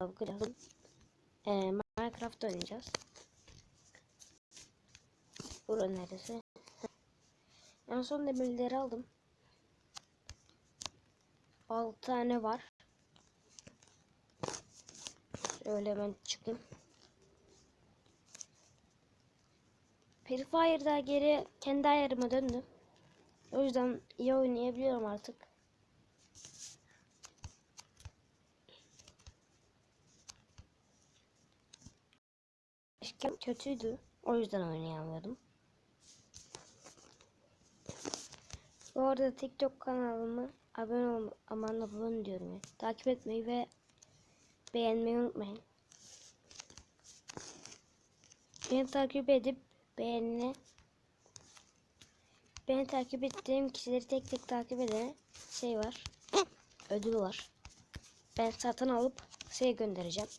bakacağız. Ee, Minecraft oynayacağız. Bura neresi? En son demirleri aldım. 6 tane var. Şöyle hemen çıkayım. Free Fire'da geri kendi ayarıma döndüm. O yüzden iyi oynayabiliyorum artık. Eskiden kötüydü. O yüzden oynayamıyordum. Bu arada TikTok kanalımı abone ol aman abone diyorum ya. Takip etmeyi ve beğenmeyi unutmayın. Beni takip edip beğenini beni takip ettiğim kişileri tek tek takip edene şey var. Ödül var. Ben satın alıp şey göndereceğim.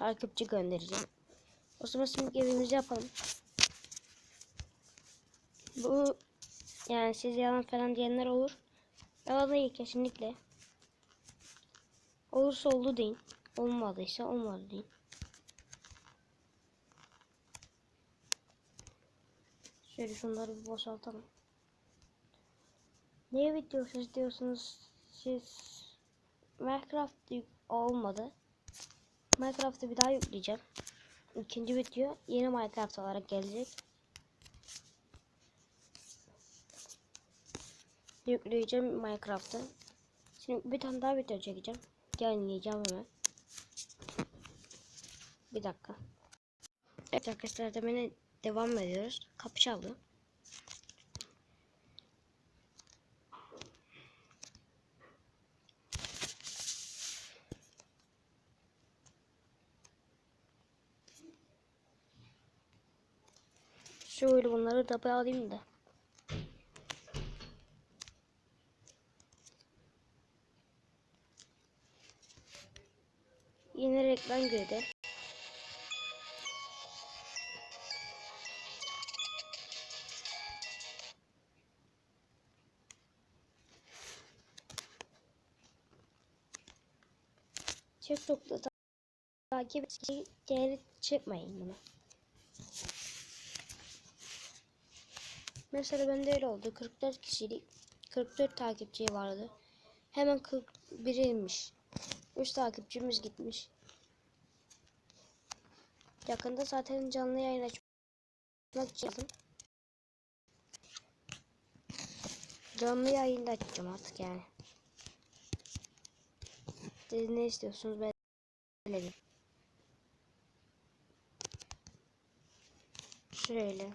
Takipçi göndereceğim. O zaman şimdi evimizi yapalım. Bu yani siz yalan falan diyenler olur. Yalan değil kesinlikle. Olursa oldu deyin. Olmadıysa olmadı deyin. Şöyle şunları bir boşaltalım. Ne videosu istiyorsunuz siz? Minecraft olmadı. Minecraft'ı bir daha yükleyeceğim. İkinci video yeni Minecraft olarak gelecek. Yükleyeceğim Minecraft'ı. Şimdi bir tane daha video çekeceğim. Yayınlayacağım hemen. Bir dakika. Evet arkadaşlar demene devam ediyoruz. Kapı çaldı. Şöyle bunları da bir alayım da. Yine reklam girdi. TikTok'ta ta- takip et- geri çıkmayın bunu. Mesela bende öyle oldu. 44 kişilik 44 takipçi vardı. Hemen 41 inmiş. 3 takipçimiz gitmiş. Yakında zaten canlı yayın açmak yazdım. Canlı yayın da açacağım artık yani. Siz ne istiyorsunuz ben söyledim. Şöyle.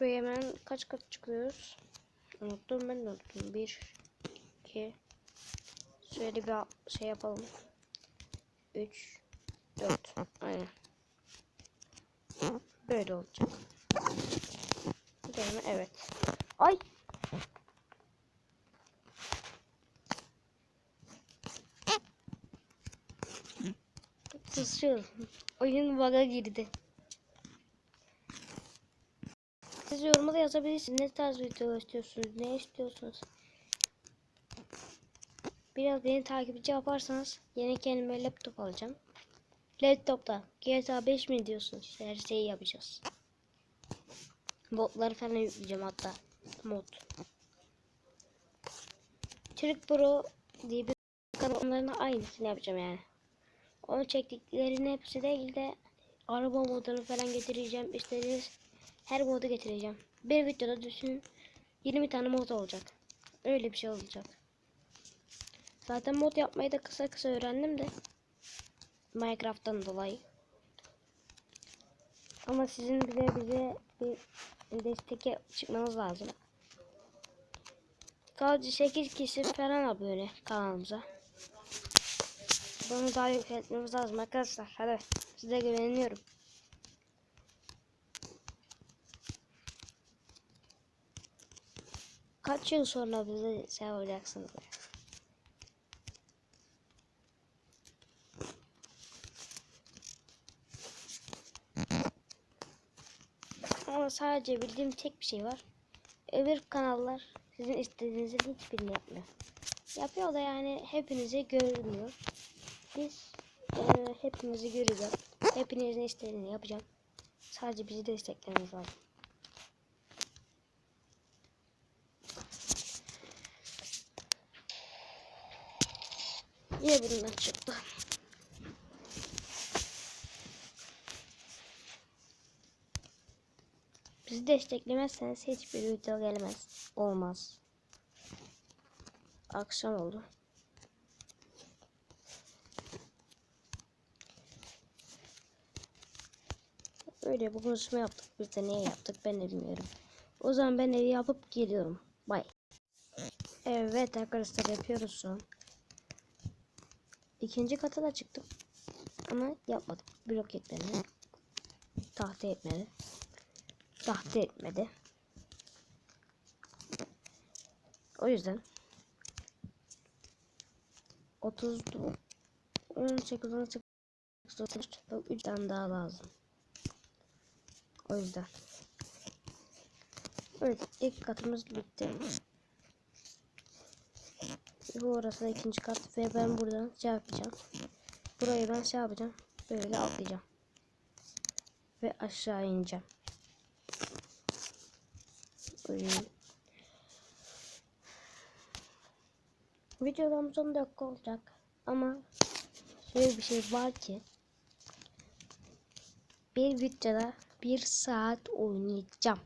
Şuraya hemen kaç kat çıkıyoruz? Unuttum ben de unuttum. 1 2 Şöyle bir şey yapalım. 3 4 Aynen. Böyle olacak. Değil mi? Evet. Ay. Susuyorum. Oyun bug'a girdi. Siz yoruma da yazabilirsiniz. Ne tarz video istiyorsunuz? Ne istiyorsunuz? Biraz beni takipçi yaparsanız yeni kendime laptop alacağım. Laptopta GTA 5 mi diyorsunuz? Her şeyi yapacağız. Modları falan yükleyeceğim hatta. Mod. Türk Pro diye bir kanalların aynısını yapacağım yani. Onu çektiklerin hepsi değil de araba modunu falan getireceğim. İstediğiniz her modu getireceğim. Bir videoda düşünün 20 tane mod olacak. Öyle bir şey olacak. Zaten mod yapmayı da kısa kısa öğrendim de. Minecraft'tan dolayı. Ama sizin bile bize bir destek çıkmanız lazım. Sadece 8 kişi falan abone kanalımıza. Bunu daha yükseltmemiz lazım arkadaşlar. Hadi size güveniyorum. Kaç yıl sonra bize şey olacaksınız? Ama sadece bildiğim tek bir şey var. öbür kanallar sizin istediğinizin hiçbirini yapmıyor. Yapıyor da yani hepinizi görmüyor. Biz eee, hepinizi göreceğim. Hepinizin istediğini yapacağım. Sadece bizi desteklemeniz lazım. Yine bundan çıktı. Bizi desteklemezseniz hiçbir video gelmez. Olmaz. Akşam oldu. Öyle bu konuşma yaptık. Biz de niye yaptık ben de bilmiyorum. O zaman ben evi yapıp geliyorum. Bye. Evet arkadaşlar yapıyoruz şu. İkinci kata da çıktım. Ama yapmadım. Blok yetmedi. Tahta yetmedi. Tahta etmedi. O yüzden 30 18 18 34 3 tane daha lazım. O yüzden. Evet ilk katımız bitti. Bu orası ikinci kat ve ben buradan şey yapacağım. Burayı ben şey yapacağım. Böyle atlayacağım. Ve aşağı ineceğim. Videolarımız 10 dakika olacak. Ama şöyle bir şey var ki bir videoda bir saat oynayacağım.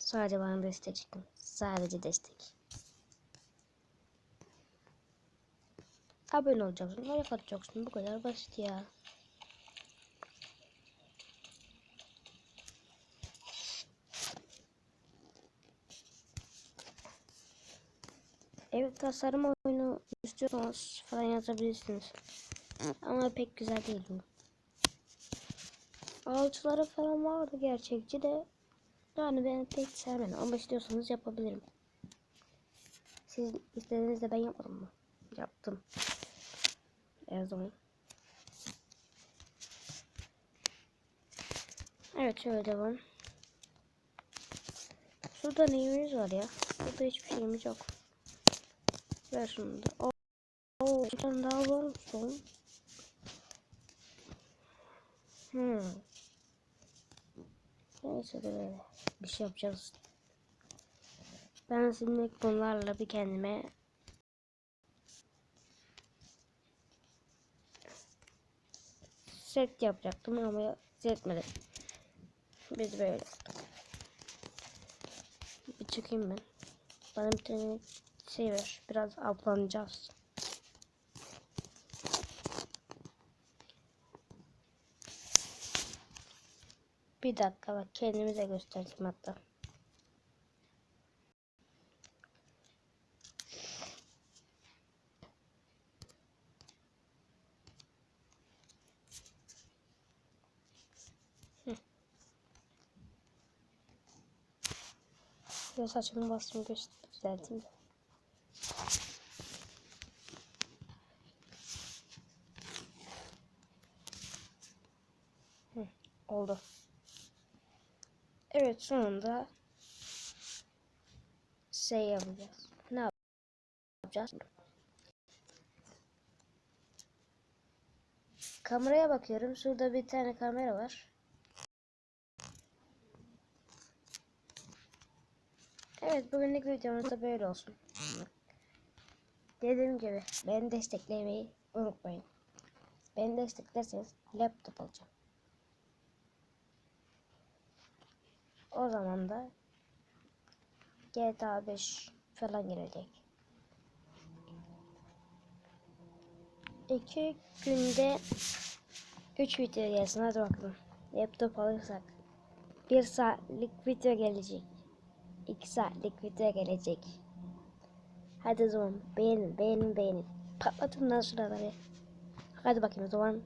Sadece bana destek çıkın. Sadece destek. Abone olacaksın. Like atacaksın. Bu kadar basit ya. Evet tasarım oyunu istiyorsanız falan yazabilirsiniz. Ama pek güzel değil bu. Alçıları falan vardı gerçekçi de yani ben pek sevmedim ama istiyorsanız yapabilirim. Siz istediğinizde ben yapmadım mı? Yaptım. Zaman. Evet şöyle devam. Şurada neyimiz var ya? Burada hiçbir şeyimiz yok. Ver şunu da. Oo, oo, bir tane daha varmış oğlum. Hmm. Neyse böyle bir şey yapacağız. Ben şimdi bunlarla bir kendime set yapacaktım ama setmedim. Biz böyle yaptık. Bir çıkayım ben. Bana bir tane şey ver. Biraz avlanacağız. Bir dakika bak kendimize göstereyim hatta. Ve saçımı bastım düzelteyim. Hı, oldu. Evet sonunda şey yapacağız. Ne yap- yapacağız? Kameraya bakıyorum. Şurada bir tane kamera var. Evet bugünlük videomuz da böyle olsun. Dediğim gibi beni desteklemeyi unutmayın. Beni desteklerseniz laptop alacağım. O zaman da GTA 5 falan gelecek. İki günde 3 video gelsin hadi bakalım. Laptop alırsak bir saatlik video gelecek. 2 saatlik video gelecek. Hadi o zaman beğenin beğenin beğenin. Patlatın lan şuraları. Hadi bakayım o zaman